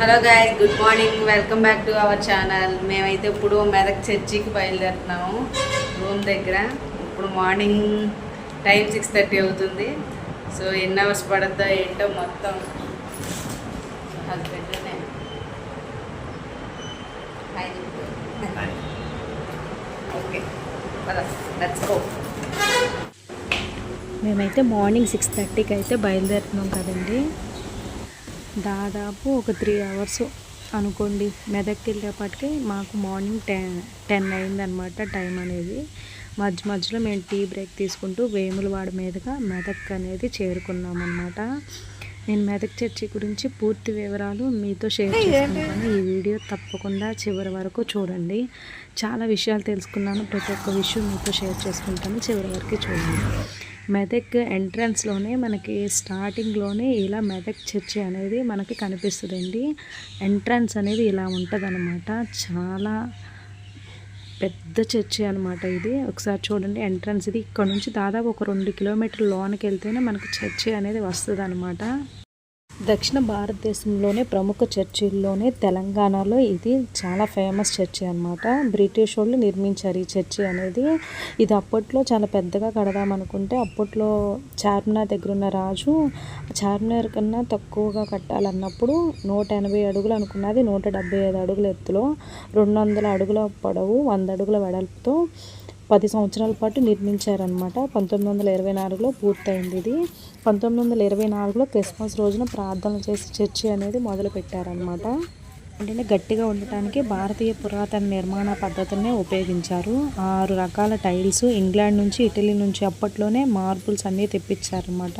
Hello guys good morning welcome back to our channel మేమైతే ఇప్పుడు మెదక్ చర్చికి బయలుదేరుతున్నాము రూమ్ దగ్గర. ఇప్పుడు మార్నింగ్ టైం సిక్స్ థర్టీ అవుతుంది. సో ఎన్ని అవర్స్ పడుతుందో ఏంటో మొత్తం హస్బెండ్ నేను. ఓకే లెట్స్ గో మేమైతే మార్నింగ్ సిక్స్ థర్టీకి అయితే బయలుదేరుతున్నాం కదండి. దాదాపు ఒక త్రీ అవర్స్ అనుకోండి. మెదక్కి వెళ్ళేపటికి మాకు మార్నింగ్ టెన్ టెన్ అయిందనమాట టైం అనేది. మధ్య మధ్యలో మేము టీ బ్రేక్ తీసుకుంటూ వేములవాడ మీదుగా మెదక్ అనేది చేరుకున్నాం అనమాట నేను మెదక్ చర్చి గురించి పూర్తి వివరాలు మీతో షేర్ చేసుకుంటాను. ఈ వీడియో తప్పకుండా చివరి వరకు చూడండి. చాలా విషయాలు తెలుసుకున్నాను. ప్రతి ఒక్క విషయం మీతో షేర్ చేసుకుంటాను. చివరి వరకు చూడండి. మెదక్ ఎంట్రన్స్లోనే మనకి స్టార్టింగ్లోనే ఇలా మెదక్ చర్చి అనేది మనకి కనిపిస్తుందండి. ఎంట్రన్స్ అనేది ఇలా ఉంటుంది చాలా పెద్ద చర్చి అనమాట ఇది. ఒకసారి చూడండి ఎంట్రన్స్ ఇది. ఇక్కడ నుంచి దాదాపు ఒక రెండు కిలోమీటర్ లోనికి వెళ్తేనే మనకి చర్చి అనేది వస్తుంది దక్షిణ భారతదేశంలోనే ప్రముఖ చర్చిల్లోనే తెలంగాణలో ఇది చాలా ఫేమస్ చర్చి అనమాట బ్రిటిష్ వాళ్ళు నిర్మించారు ఈ చర్చి అనేది. ఇది అప్పట్లో చాలా పెద్దగా కడదాం అనుకుంటే అప్పట్లో చార్మినార్ దగ్గర ఉన్న రాజు చార్మినార్ కన్నా తక్కువగా కట్టాలన్నప్పుడు నూట ఎనభై అడుగులు అనుకున్నది నూట డెబ్బై ఐదు అడుగుల ఎత్తులో. రెండు వందల అడుగుల పొడవు వంద అడుగుల వెడల్పుతో పది సంవత్సరాల పాటు నిర్మించారనమాట పంతొమ్మిది వందల ఇరవై నాలుగులో పూర్తయింది ఇది. పంతొమ్మిది వందల ఇరవై నాలుగులో క్రిస్మస్ రోజున ప్రార్థన చేసి చర్చి అనేది మొదలుపెట్టారనమాట అంటే గట్టిగా ఉండటానికి భారతీయ పురాతన నిర్మాణ పద్ధతులనే ఉపయోగించారు. ఆరు రకాల టైల్స్ ఇంగ్లాండ్ నుంచి ఇటలీ నుంచి అప్పట్లోనే మార్బుల్స్ అన్నీ తెప్పించారనమాట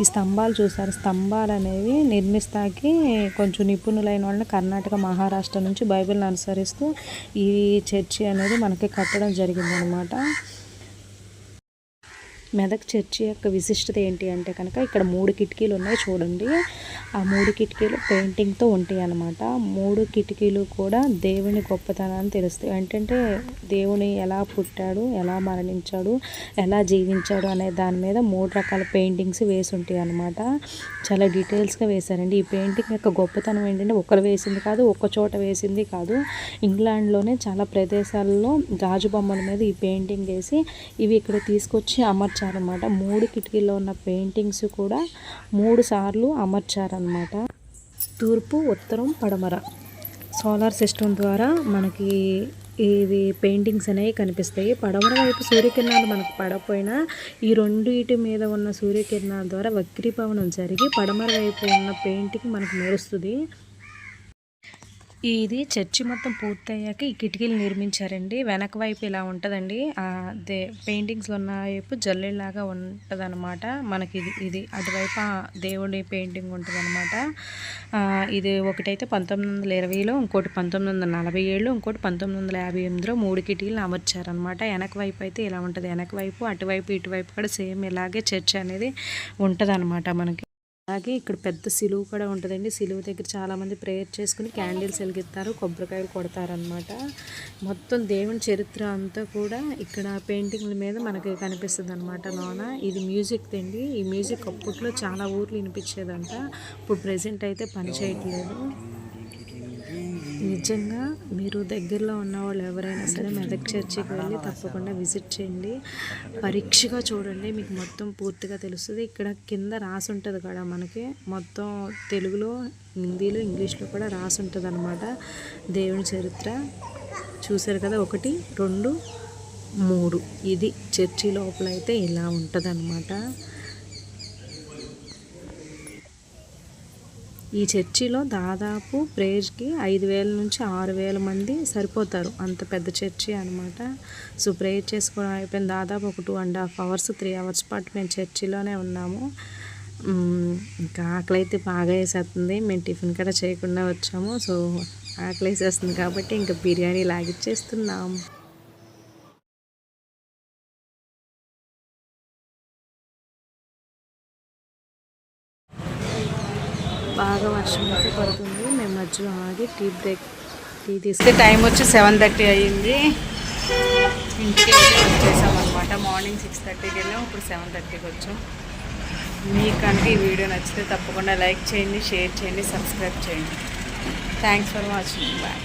ఈ స్తంభాలు చూసారు స్తంభాలు అనేవి నిర్మిస్తాకి కొంచెం నిపుణులైన వాళ్ళని కర్ణాటక మహారాష్ట్ర నుంచి బైబిల్ని అనుసరిస్తూ ఈ చర్చి అనేది మనకి కట్టడం జరిగిందనమాట మెదక్ చర్చి యొక్క విశిష్టత ఏంటి అంటే కనుక ఇక్కడ మూడు కిటికీలు ఉన్నాయి చూడండి. ఆ మూడు కిటికీలు పెయింటింగ్తో ఉంటాయి అన్నమాట మూడు కిటికీలు కూడా దేవుని గొప్పతనాన్ని తెలుస్తాయి. ఏంటంటే దేవుని ఎలా పుట్టాడు ఎలా మరణించాడు ఎలా జీవించాడు అనే దాని మీద మూడు రకాల పెయింటింగ్స్ వేసి ఉంటాయి అన్నమాట చాలా డీటెయిల్స్గా వేశారండి. ఈ పెయింటింగ్ యొక్క గొప్పతనం ఏంటంటే ఒకరు వేసింది కాదు ఒక్క చోట వేసింది కాదు. ఇంగ్లాండ్లోనే చాలా ప్రదేశాల్లో గాజు బొమ్మల మీద ఈ పెయింటింగ్ వేసి ఇవి ఇక్కడ తీసుకొచ్చి అమర్చారనమాట మూడు కిటికీల్లో ఉన్న పెయింటింగ్స్ కూడా మూడు సార్లు అమర్చారు అనమాట తూర్పు ఉత్తరం పడమర. సోలార్ సిస్టమ్ ద్వారా మనకి ఇవి పెయింటింగ్స్ అనేవి కనిపిస్తాయి. పడమర వైపు సూర్యకిరణాలు మనకు పడకపోయినా ఈ రెండింటి మీద ఉన్న సూర్యకిరణాల ద్వారా వక్రీభవనం జరిగి పడమర వైపు ఉన్న పెయింటింగ్ మనకు మెరుస్తుంది. ఇది చర్చి మొత్తం పూర్తయ్యాక ఈ కిటికీలు నిర్మించారండి. వెనక వైపు ఇలా ఉంటుందండి. దే పెయింటింగ్స్లో ఉన్న వైపు జల్లెల్లాగా ఉంటుందన్నమాట. మనకి ఇది ఇది అటువైపు దేవుడి పెయింటింగ్ ఉంటుందన్నమాట. ఇది ఒకటైతే పంతొమ్మిది వందల ఇరవైలో ఇంకోటి పంతొమ్మిది వందల నలభై ఏళ్ళు ఇంకోటి పంతొమ్మిది వందల యాభై ఎనిమిదిలో మూడు కిటికీలు అమర్చారనమాట వెనక వైపు అయితే ఇలా ఉంటుంది. వెనక వైపు అటువైపు ఇటువైపు కూడా సేమ్ ఇలాగే చర్చ్ అనేది ఉంటుంది మనకి. అలాగే ఇక్కడ పెద్ద సిలువు కూడా ఉంటుందండి. సిలువు దగ్గర చాలామంది ప్రేయర్ చేసుకుని క్యాండిల్స్ వెలిగిస్తారు కొబ్బరికాయలు కొడతారనమాట మొత్తం దేవుని చరిత్ర అంతా కూడా ఇక్కడ పెయింటింగ్ల మీద మనకి కనిపిస్తుంది అనమాట లోన ఇది మ్యూజిక్ అండి. ఈ మ్యూజిక్ అప్పట్లో చాలా ఊర్లు వినిపించేదంట. ఇప్పుడు ప్రజెంట్ అయితే పని చేయట్లేదు. నిజంగా మీరు దగ్గరలో ఉన్న వాళ్ళు ఎవరైనా సరే మెదక్ చర్చికి వెళ్ళి తప్పకుండా విజిట్ చేయండి. పరీక్షగా చూడండి. మీకు మొత్తం పూర్తిగా తెలుస్తుంది. ఇక్కడ కింద రాసి ఉంటుంది కదా మనకి. మొత్తం తెలుగులో హిందీలో ఇంగ్లీష్లో కూడా రాసి ఉంటుంది అనమాట దేవుని చరిత్ర చూశారు కదా? ఒకటి రెండు మూడు. ఇది చర్చి లోపల అయితే ఇలా ఉంటుంది ఈ చర్చిలో దాదాపు ప్రేయర్కి ఐదు వేల నుంచి ఆరు వేల మంది సరిపోతారు. అంత పెద్ద చర్చి అనమాట సో ప్రేయర్ చేసుకోవడం అయిపోయింది. దాదాపు ఒక two and half hours three hours పాటు మేము చర్చిలోనే ఉన్నాము. ఇంకా ఆకలి అయితే బాగా వేసేస్తుంది. మేము టిఫిన్ కూడా చేయకుండా వచ్చాము. సో ఆకలి వేసేస్తుంది కాబట్టి ఇంకా బిర్యానీ లాగిచ్చేస్తున్నాము. బాగా వర్షం అయితే పడుతుంది. మేము మధ్యలో ఆగి టీ బ్రేక్ టీ తీసుకు టైం వచ్చి సెవెన్ థర్టీ అయ్యింది. ఇంటికి వచ్చేసాం అనమాట మార్నింగ్ సిక్స్ థర్టీకి వెళ్ళాం. ఇప్పుడు సెవెన్ థర్టీకి వచ్చాం. మీకు ఈ వీడియో నచ్చితే తప్పకుండా లైక్ చేయండి షేర్ చేయండి సబ్స్క్రైబ్ చేయండి. Thanks for watching bye